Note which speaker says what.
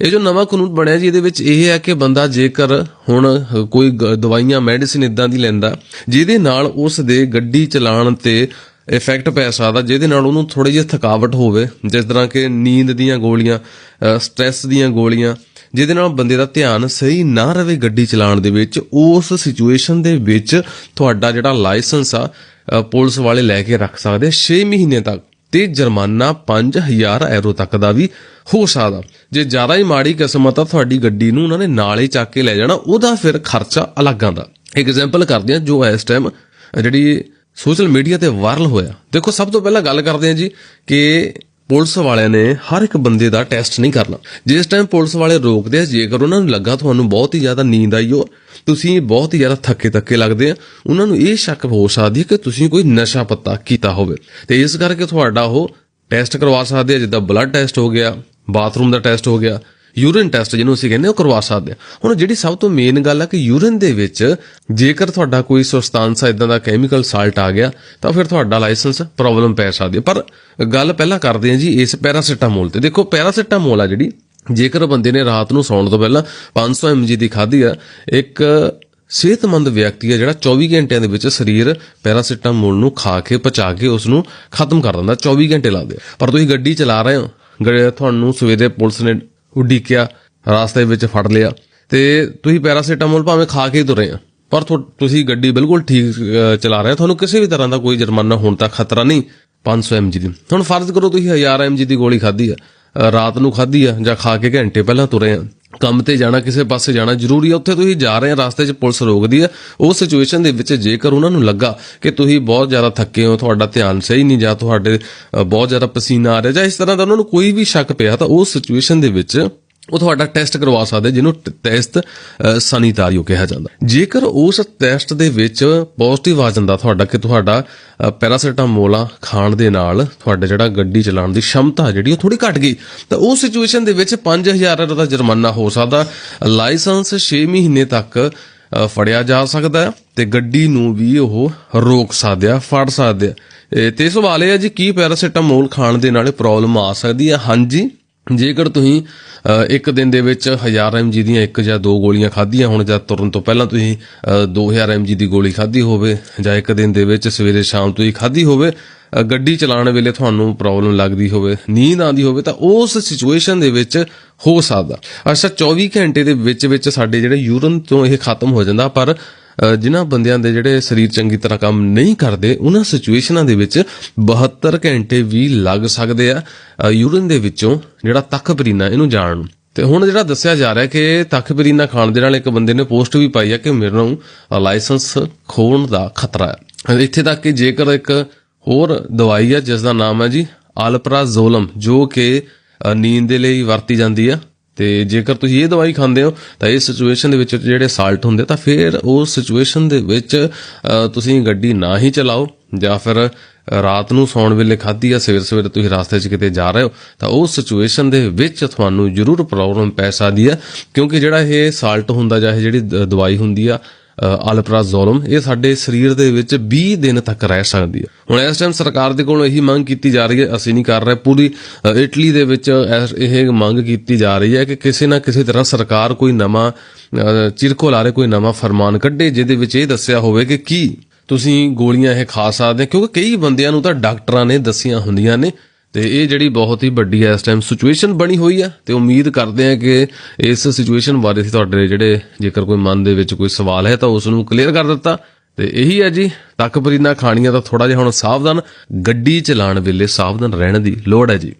Speaker 1: ਇਹ ਜੋ ਨਵਾਂ ਕਾਨੂੰਨ ਬਣਿਆ ਜੀ, ਇਹਦੇ ਵਿੱਚ ਇਹ ਹੈ ਕਿ ਬੰਦਾ ਜੇਕਰ ਹੁਣ ਕੋਈ ਗ- ਦਵਾਈਆਂ, ਮੈਡੀਸਿਨ ਇਦਾਂ ਦੀ ਲੈਂਦਾ, ਜਿਹਦੇ ਨਾਲ ਉਸ ਦੇ ਗੱਡੀ ਚਲਾਉਣ ਤੇ ਇਫੈਕਟ ਪੈ ਸਕਦਾ, ਜਿਹਦੇ ਨਾਲ ਉਹਨੂੰ ਥੋੜੀ ਜਿਹੀ ਥਕਾਵਟ ਹੋਵੇ, ਜਿਸ ਤਰ੍ਹਾਂ ਕਿ ਨੀਂਦ ਦੀਆਂ ਗੋਲੀਆਂ ਸਟ੍ਰੈਸ ਦੀਆਂ ਗੋਲੀਆਂ, ਜਿਹਦੇ ਨਾਲ ਬੰਦੇ ਦਾ ਧਿਆਨ ਸਹੀ ਨਾ ਰਵੇ ਗੱਡੀ ਚਲਾਉਣ ਦੇ ਵਿੱਚ, ਉਸ ਸਿਚੁਏਸ਼ਨ ਦੇ ਵਿੱਚ ਤੁਹਾਡਾ ਜਿਹੜਾ ਲਾਇਸੈਂਸ ਆ ਪੁਲਿਸ ਵਾਲੇ ਲੈ ਕੇ ਰੱਖ ਸਕਦੇ 6 ਮਹੀਨੇ ਤੱਕ। ਤੇ ਜੁਰਮਾਨਾ 5000 ਐਰੋ ਤੱਕ ਦਾ ਵੀ ਹੋ ਸਕਦਾ। ਜੇ ਜ਼ਿਆਦਾ ਹੀ ਮਾੜੀ ਕਿਸਮਤ ਆ ਤੁਹਾਡੀ ਗੱਡੀ ਨੂੰ ਉਹਨਾਂ ਨੇ ਨਾਲ ਹੀ ਚੱਕ ਕੇ ਲੈ ਜਾਣਾ, ਉਹਦਾ ਫਿਰ ਖਰਚਾ ਅਲੱਗ ਆਂਦਾ ਐਗਜ਼ਾਮਪਲ ਕਰਦੇ ਆ ਜੋ ਇਸ ਟਾਈਮ ਜਿਹੜੀ ਸੋਸ਼ਲ ਮੀਡੀਆ ਤੇ ਵਾਇਰਲ ਹੋਇਆ। ਦੇਖੋ ਸਭ ਤੋਂ ਪਹਿਲਾਂ ਗੱਲ ਕਰਦੇ ਆ ਜੀ ਕਿ ਪੁਲਿਸ ਵਾਲਿਆਂ ਨੇ ਹਰ ਇੱਕ ਬੰਦੇ ਦਾ ਟੈਸਟ ਨਹੀਂ ਕਰਨਾ। ਜਿਸ ਟਾਈਮ ਪੁਲਿਸ ਵਾਲੇ ਰੋਕਦੇ ਆ, ਜੇਕਰ ਉਹਨਾਂ ਨੂੰ ਲੱਗਾ ਤੁਹਾਨੂੰ ਬਹੁਤ ਹੀ ਜ਼ਿਆਦਾ ਨੀਂਦ ਆਈ ਹੋ, ਤੁਸੀਂ ਬਹੁਤ ਹੀ ਜ਼ਿਆਦਾ ਥੱਕੇ ਥੱਕੇ ਲੱਗਦੇ ਆ, ਉਹਨਾਂ ਨੂੰ ਇਹ ਸ਼ੱਕ ਹੋ ਸਕਦੀ ਹੈ ਕਿ ਤੁਸੀਂ ਕੋਈ ਨਸ਼ਾ ਪੱਤਾ ਕੀਤਾ ਹੋਵੇ। ਤੇ ਇਸ ਕਰਕੇ ਤੁਹਾਡਾ ਉਹ ਟੈਸਟ ਕਰਵਾ ਸਕਦੇ ਆ, ਜਿੱਦਾਂ ਬਲੱਡ ਟੈਸਟ ਹੋ ਗਿਆ ਬਾਥਰੂਮ ਦਾ ਟੈਸਟ ਹੋ ਗਿਆ ਯੂਰਿਨ ਟੈਸਟ ਜਿਹਨੂੰ ਅਸੀਂ ਕਹਿੰਦੇ ਹਾਂ, ਉਹ ਕਰਵਾ ਸਕਦੇ ਆ ਹੁਣ ਜਿਹੜੀ ਸਭ ਤੋਂ ਮੇਨ ਗੱਲ ਆ ਕਿ ਯੂਰਿਨ ਦੇ ਵਿੱਚ ਜੇਕਰ ਤੁਹਾਡਾ ਕੋਈ ਸਬਸਟੈਂਸ ਇਦਾਂ ਦਾ ਕੈਮੀਕਲ ਸਾਲਟ ਆ ਗਿਆ ਤਾਂ ਫਿਰ ਤੁਹਾਡਾ ਲਾਇਸੈਂਸ ਪ੍ਰੋਬਲਮ ਪੈ ਸਕਦੀ ਹੈ। ਪਰ ਗੱਲ ਪਹਿਲਾਂ ਕਰਦੇ ਹਾਂ ਜੀ ਇਸ ਪੈਰਾਸੀਟਾਮੋਲ ਤੇ। ਦੇਖੋ ਪੈਰਾਸੀਟਾਮੋਲ ਆ ਜਿਹੜੀ ਜੇਕਰ ਬੰਦੇ ਨੇ ਰਾਤ ਨੂੰ ਸੌਣ ਤੋਂ ਪਹਿਲਾਂ 500 mg ਦੀ ਖਾਧੀ ਆ ਇੱਕ ਸਿਹਤਮੰਦ ਵਿਅਕਤੀ ਹੈ ਜਿਹੜਾ 24 ਘੰਟਿਆਂ ਦੇ ਵਿੱਚ ਸਰੀਰ ਪੈਰਾਸੀਟਾਮੋਲ ਨੂੰ ਖਾ ਕੇ ਪਚਾ ਕੇ ਉਸ ਨੂੰ ਖਤਮ ਕਰ ਦਿੰਦਾ 24 ਘੰਟੇ ਲੱਗਦੇ ਪਰ ਤੁਸੀਂ ਗੱਡੀ ਚਲਾ ਰਹੇ ਹੋ ਗ- ਤੁਹਾਨੂੰ ਸਵੇਰੇ ਪੁਲਿਸ ਨੇ ਉਡੀਕਿਆ, ਰਾਸਤੇ ਵਿੱਚ ਫੜ ਲਿਆ। ਤੇ ਤੁਸੀਂ ਪੈਰਾਸੀਟਾਮੋਲ ਭਾਵੇਂ ਖਾ ਕੇ ਹੀ ਤੁਰੇ ਆ, ਪਰ ਤੁਸੀਂ ਗੱਡੀ ਬਿਲਕੁਲ ਠੀਕ ਚਲਾ ਰਹੇ ਹੋ। ਤੁਹਾਨੂੰ ਕਿਸੇ ਵੀ ਤਰ੍ਹਾਂ ਦਾ ਕੋਈ ਜੁਰਮਾਨਾ ਹੋਣ ਤੱਕ ਖਤਰਾ ਨਹੀਂ 500 mg ਦੀ। ਹੁਣ ਫਰਜ਼ ਕਰੋ ਤੁਸੀਂ 1000 mg ਦੀ ਗੋਲੀ ਖਾਧੀ ਆ ਰਾਤ ਨੂੰ ਖਾਧੀ ਆ ਜਾਂ ਖਾ ਕੇ ਘੰਟੇ ਪਹਿਲਾਂ ਤੁਰੇ ਆ। ਕੰਮ ਤੇ ਜਾਣਾ, ਕਿਸੇ ਪਾਸੇ ਜਾਣਾ ਜ਼ਰੂਰੀ ਹੈ। ਉੱਥੇ ਤੁਸੀਂ ਜਾ ਰਹੇ ਆ ਰਸਤੇ 'ਚ ਪੁਲਿਸ ਰੋਕਦੀ ਹੈ। ਉਸ ਸਿਚੁਏਸ਼ਨ ਦੇ ਵਿੱਚ ਜੇਕਰ ਉਹਨਾਂ ਨੂੰ ਲੱਗਾ ਕਿ ਤੁਸੀਂ ਬਹੁਤ ਜ਼ਿਆਦਾ ਥੱਕੇ ਹੋ, ਤੁਹਾਡਾ ਧਿਆਨ ਸਹੀ ਨਹੀਂ ਜਾਂ ਤੁਹਾਡੇ ਬਹੁਤ ਜ਼ਿਆਦਾ ਪਸੀਨਾ ਆ ਰਿਹਾ ਜਾਂ ਇਸ ਤਰ੍ਹਾਂ ਦਾ ਉਹਨਾਂ ਨੂੰ ਕੋਈ ਵੀ ਸ਼ੱਕ ਪਿਆ, ਤਾਂ ਉਸ ਸਿਚੁਏਸ਼ਨ ਦੇ ਵਿੱਚ ਉਹ ਤੁਹਾਡਾ ਟੈਸਟ ਕਰਵਾ ਸਕਦੇ, ਜਿਹਨੂੰ ਟੈਸਟ ਸੈਨੀਟਾਰੀਓ ਕਿਹਾ ਜਾਂਦਾ। ਜੇਕਰ ਉਸ ਟੈਸਟ ਦੇ ਵਿੱਚ ਪੋਜ਼ਿਟਿਵ ਆ ਜਾਂਦਾ ਤੁਹਾਡਾ ਕਿ ਤੁਹਾਡਾ ਪੈਰਾਸੀਟਾਮੋਲ ਆ ਖਾਣ ਦੇ ਨਾਲ ਤੁਹਾਡਾ ਜਿਹੜਾ ਗੱਡੀ ਚਲਾਉਣ ਦੀ ਸ਼ਮਤਾ ਜਿਹੜੀ ਉਹ ਥੋੜੀ ਘਟ ਗਈ, ਤਾਂ ਉਸ ਸਿਚੁਏਸ਼ਨ ਦੇ ਵਿੱਚ 5000 ਦਾ ਜੁਰਮਾਨਾ ਹੋ ਸਕਦਾ। ਲਾਇਸੈਂਸ 6 ਮਹੀਨੇ ਤੱਕ ਫੜਿਆ ਜਾ ਸਕਦਾ ਹੈ ਤੇ ਗੱਡੀ ਨੂੰ ਵੀ ਉਹ ਰੋਕ ਸਕਦੇ ਆ, ਫੜ ਸਕਦੇ ਆ। ਇਹ ਤੇ ਸਵਾਲ ਇਹ ਹੈ ਜੀ, ਕੀ ਪੈਰਾਸੀਟਾਮੋਲ ਖਾਣ ਦੇ ਨਾਲ ਪ੍ਰੋਬਲਮ ਆ ਸਕਦੀ ਹੈ? ਹਾਂਜੀ। ਜੇਕਰ ਤੁਸੀਂ ਇੱਕ ਦਿਨ ਦੇ ਵਿੱਚ 1000 mg ਦੀਆਂ ਇੱਕ ਜਾਂ ਦੋ ਗੋਲੀਆਂ ਖਾਧੀਆਂ ਹੋਣ ਜਾਂ ਤੁਰਨ ਤੋਂ ਪਹਿਲਾਂ ਤੁਸੀਂ ਅ, 2000 mg ਦੀ ਗੋਲੀ ਖਾਧੀ ਹੋਵੇ ਜਾਂ ਇੱਕ ਦਿਨ ਦੇ ਵਿੱਚ ਸਵੇਰੇ ਸ਼ਾਮ ਤੁਸੀਂ ਖਾਧੀ ਹੋਵੇ ਗੱਡੀ ਚਲਾਉਣ ਵੇਲੇ ਤੁਹਾਨੂੰ ਪ੍ਰੋਬਲਮ ਲੱਗਦੀ ਹੋਵੇ ਨੀਂਦ ਆਉਂਦੀ ਹੋਵੇ ਤਾਂ ਉਸ ਸਿਚੁਏਸ਼ਨ ਦੇ ਵਿੱਚ ਹੋ ਸਕਦਾ। ਅੱਛਾ 24 ਘੰਟੇ ਦੇ ਵਿੱਚ ਵਿੱਚ ਸਾਡੇ ਜਿਹੜੇ ਯੂਰਨ ਤੋਂ ਇਹ ਖਤਮ ਹੋ ਜਾਂਦਾ ਪਰ ਜਿਨ੍ਹਾਂ ਬੰਦਿਆਂ ਦੇ ਜਿਹੜੇ ਸਰੀਰ ਚੰਗੀ ਤਰ੍ਹਾਂ ਕੰਮ ਨਹੀਂ ਕਰਦੇ, ਉਹਨਾਂ ਸਿਚੁਏਸ਼ਨਾਂ ਦੇ ਵਿੱਚ 72 ਘੰਟੇ ਵੀ ਲੱਗ ਸਕਦੇ ਆ ਯੂਰਿਨ ਦੇ ਵਿੱਚੋਂ ਜਿਹੜਾ ਤਖਪਰੀਨਾ ਇਹਨੂੰ ਜਾਣ ਨੂੰ। ਤੇ ਹੁਣ ਜਿਹੜਾ ਦੱਸਿਆ ਜਾ ਰਿਹਾ ਕਿ ਤਖਪਰੀਨਾ ਖਾਣ ਦੇ ਨਾਲ ਇੱਕ ਬੰਦੇ ਨੇ ਪੋਸਟ ਵੀ ਪਾਈ ਆ ਕਿ ਮੇਰੇ ਨੂੰ ਲਾਇਸੈਂਸ ਖੋਣ ਦਾ ਖਤਰਾ ਹੈ। ਇੱਥੇ ਤੱਕ ਕਿ ਜੇਕਰ ਇੱਕ ਹੋਰ ਦਵਾਈ ਆ ਜਿਸ ਦਾ ਨਾਮ ਹੈ ਜੀ ਆਲਪਰਾਜ਼ੋਲਮ ਜੋ ਕਿ ਨੀਂਦ ਦੇ ਲਈ ਵਰਤੀ ਜਾਂਦੀ ਆ। ਤੇ ਜੇਕਰ ਤੁਸੀਂ ਇਹ ਦਵਾਈ ਖਾਂਦੇ ਹੋ, ਤਾਂ ਇਸ ਸਿਚੁਏਸ਼ਨ ਦੇ ਵਿੱਚ ਜਿਹੜੇ ਸਾਲਟ ਹੁੰਦੇ, ਤਾਂ ਫਿਰ ਉਸ ਸਿਚੁਏਸ਼ਨ ਦੇ ਵਿੱਚ ਤੁਸੀਂ ਗੱਡੀ ਨਾ ਹੀ ਚਲਾਓ, ਜਾਂ ਫਿਰ ਰਾਤ ਨੂੰ ਸੌਣ ਵੇਲੇ ਖਾਧੀ ਆ, ਸਵੇਰ ਸਵੇਰ ਤੁਸੀਂ ਰਸਤੇ 'ਚ ਕਿਤੇ ਜਾ ਰਹੇ ਹੋ, ਤਾਂ ਉਸ ਸਿਚੁਏਸ਼ਨ ਦੇ ਵਿੱਚ ਤੁਹਾਨੂੰ ਜ਼ਰੂਰ ਪ੍ਰੋਬਲਮ ਪੈ ਸਕਦੀ ਆ, ਕਿਉਂਕਿ ਜਿਹੜਾ ਇਹ ਸਾਲਟ ਹੁੰਦਾ ਜਾਂ ਇਹ ਜਿਹੜੀ ਦਵਾਈ ਹੁੰਦੀ ਆ ਅਲਪਰਾਜ਼ੋਲਮ ਇਹ ਸਾਡੇ ਸਰੀਰ ਦੇ ਵਿੱਚ 20 ਦਿਨ ਤੱਕ ਰਹਿ ਸਕਦੀ ਹੈ। ਹੁਣ ਇਸ ਟਾਈਮ ਸਰਕਾਰ ਦੇ ਕੋਲ ਇਹੀ ਮੰਗ ਕੀਤੀ ਜਾ ਰਹੀ ਹੈ ਅਸੀਂ ਨਹੀਂ ਕਰ ਰਹੇ। ਪੂਰੀ ਇਟਲੀ ਦੇ ਵਿੱਚ ਇਹ ਮੰਗ ਕੀਤੀ ਜਾ ਰਹੀ ਹੈ ਕਿ ਕਿਸੇ ਨਾ ਕਿਸੇ ਤਰ੍ਹਾਂ ਸਰਕਾਰ ਕੋਈ ਨਵਾਂ ਅ, ਚਿਰਕੋ ਲਾਰੇ ਕੋਈ ਨਵਾਂ ਫਰਮਾਨ ਕੱਢੇ ਜਿਹਦੇ ਵਿੱਚ ਇਹ ਦੱਸਿਆ ਹੋਵੇ ਕਿ ਕੀ ਤੁਸੀਂ ਗੋਲੀਆਂ ਇਹ ਖਾ ਸਕਦੇ ਕਿਉਂਕਿ ਕਈ ਬੰਦਿਆਂ ਨੂੰ ਤਾਂ ਡਾਕਟਰਾਂ ਨੇ ਦੱਸੀਆਂ ਹੁੰਦੀਆਂ ਨੇ ਤੇ ਇਹ ਜਿਹੜੀ ਬਹੁਤ ਹੀ ਵੱਡੀ ਹੈ, ਇਸ ਟਾਈਮ ਸਿਚੁਏਸ਼ਨ ਬਣੀ ਹੋਈ ਹੈ ਤੇ ਉਮੀਦ ਕਰਦੇ ਹਾਂ ਕਿ ਇਸ ਸਿਚੁਏਸ਼ਨ ਬਾਰੇ ਅਸੀਂ ਤੁਹਾਡੇ ਜਿਹੜੇ ਜੇਕਰ ਕੋਈ ਮਨ ਦੇ ਵਿੱਚ ਕੋਈ ਸਵਾਲ ਹੈ ਤਾਂ ਉਸ ਨੂੰ ਕਲੀਅਰ ਕਰ ਦਿੱਤਾ। ਤੇ ਇਹੀ ਹੈ ਜੀ, ਤੱਕ ਪਰੀਨਾ ਖਾਣੀਆਂ ਦਾ ਥੋੜਾ ਜਿਹਾ ਹੁਣ ਸਾਵਧਾਨ, ਗੱਡੀ ਚਲਾਉਣ ਵੇਲੇ ਸਾਵਧਾਨ ਰਹਿਣ ਦੀ ਲੋੜ ਹੈ ਜੀ।